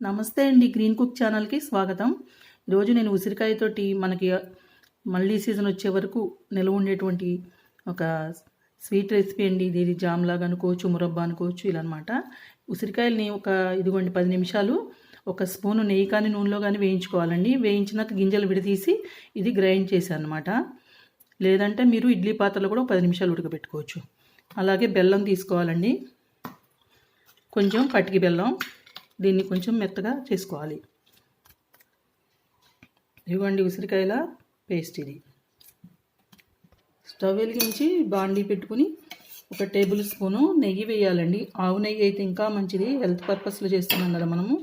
నమస్తే అండి green cook ఛానల్కి స్వాగతం. ఈరోజు నేను ఉసిరికాయతోటి మనకి మళ్ళీ సీజన్ వచ్చే వరకు నిల్వ ఉండేటువంటి ఒక స్వీట్ రెసిపీ అండి. ఇది జామ్ లాగా అనుకోవచ్చు మురబ్బా అనుకోవచ్చు ఇలా అనమాట ఉసిరికాయలని ఒక ఇదిగోండి పది నిమిషాలు ఒక స్పూను నెయ్యి కానీ నూనెలో కానీ వేయించుకోవాలండి. వేయించినాక గింజలు విడదీసి ఇది గ్రైండ్ చేశాను అనమాట లేదంటే మీరు ఇడ్లీ పాత్రలో కూడా ఒక పది నిమిషాలు ఉడకబెట్టుకోవచ్చు. అలాగే బెల్లం తీసుకోవాలండి. కొంచెం పటికి బెల్లం. దీన్ని కొంచెం మెత్తగా చేసుకోవాలి. ఇవ్వండి ఉసిరికాయల పేస్ట్ ఇది. స్టవ్ వెలిగించి బాండీ పెట్టుకుని ఒక టేబుల్ స్పూను నెయ్యి వేయాలండి. ఆవు నెయ్యి అయితే ఇంకా మంచిది. హెల్త్ పర్పస్లో చేస్తున్నాం కదా మనము.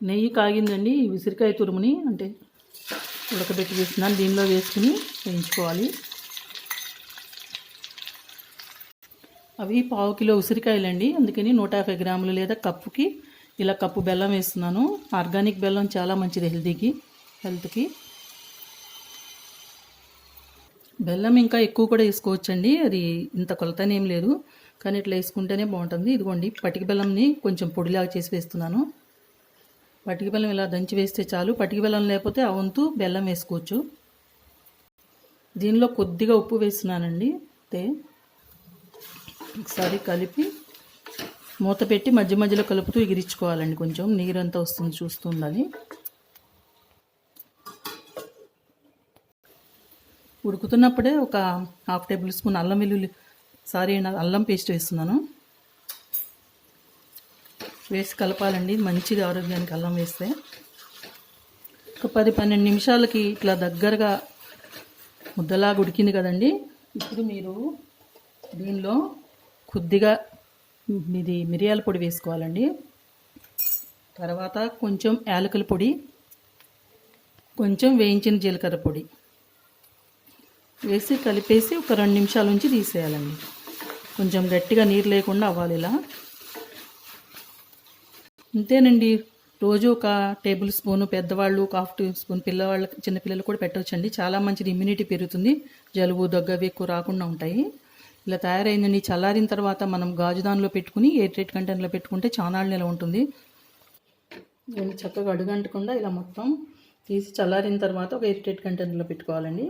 నెయ్యి కాగిందండి ఉసిరికాయ తురుముని అంటే ఉడకబెట్టి చేస్తున్నాను దీనిలో వేసుకుని వేయించుకోవాలి. అవి పావు కిలో ఉసిరికాయలండి. అందుకని నూట యాభై గ్రాములు లేదా కప్పుకి ఇలా కప్పు బెల్లం వేస్తున్నాను. ఆర్గానిక్ బెల్లం చాలా మంచిది హెల్తీకి హెల్త్కి. బెల్లం ఇంకా ఎక్కువ కూడా వేసుకోవచ్చండి. అది ఇంత కొలతనేం లేదు. కానీ ఇట్లా వేసుకుంటేనే బాగుంటుంది. ఇదిగోండి పటిక బెల్లంని కొంచెం పొడిలాగా చేసి వేస్తున్నాను. పటిక బెల్లం ఇలా దంచి వేస్తే చాలు. పటిక బెల్లం లేకపోతే ఆ వంతు బెల్లం వేసుకోవచ్చు. దీనిలో కొద్దిగా ఉప్పు వేస్తున్నానండి. అంతే ఒకసారి కలిపి మూత పెట్టి మధ్య మధ్యలో కలుపుతూ ఎగిరించుకోవాలండి కొంచెం. నీరంతా వస్తుంది చూస్తుందని. ఉడుకుతున్నప్పుడే ఒక హాఫ్ టేబుల్ స్పూన్ అల్లం వెల్లుల్లి సారీ అల్లం పేస్ట్ వేస్తున్నాను. వేసి కలపాలండి మంచిది ఆరోగ్యానికి అల్లం వేస్తే. ఒక పది పన్నెండు నిమిషాలకి ఇట్లా దగ్గరగా ముద్దలాగా ఉడికింది కదండి. ఇప్పుడు మీరు దీనిలో కొద్దిగా ఇది మిరియాల పొడి వేసుకోవాలండి. తర్వాత కొంచెం యాలకుల పొడి కొంచెం వేయించిన జీలకర్ర పొడి వేసి కలిపేసి ఒక రెండు నిమిషాల నుంచి తీసేయాలండి. కొంచెం గట్టిగా నీరు లేకుండా అవ్వాలి ఇలా. అంతేనండి. రోజు ఒక టేబుల్ స్పూన్ పెద్దవాళ్ళు ఒక హాఫ్ టీ స్పూన్ పిల్లవాళ్ళ చిన్నపిల్లలు కూడా పెట్టవచ్చండి చాలా మంచిది ఇమ్యూనిటీ పెరుగుతుంది. జలుబు దగ్గవి ఎక్కువ రాకుండా ఉంటాయి. ఇలా తయారైందండి చల్లారిన తర్వాత మనం గాజుదానిలో పెట్టుకుని ఎయిర్ టైట్ కంటైనర్లో పెట్టుకుంటే చాలా నెల ఉంటుంది. చక్కగా అడుగంటకుండా ఇలా మొత్తం తీసి చల్లారిన తర్వాత ఒక ఎయిర్ టైట్ కంటైనర్లో పెట్టుకోవాలండి.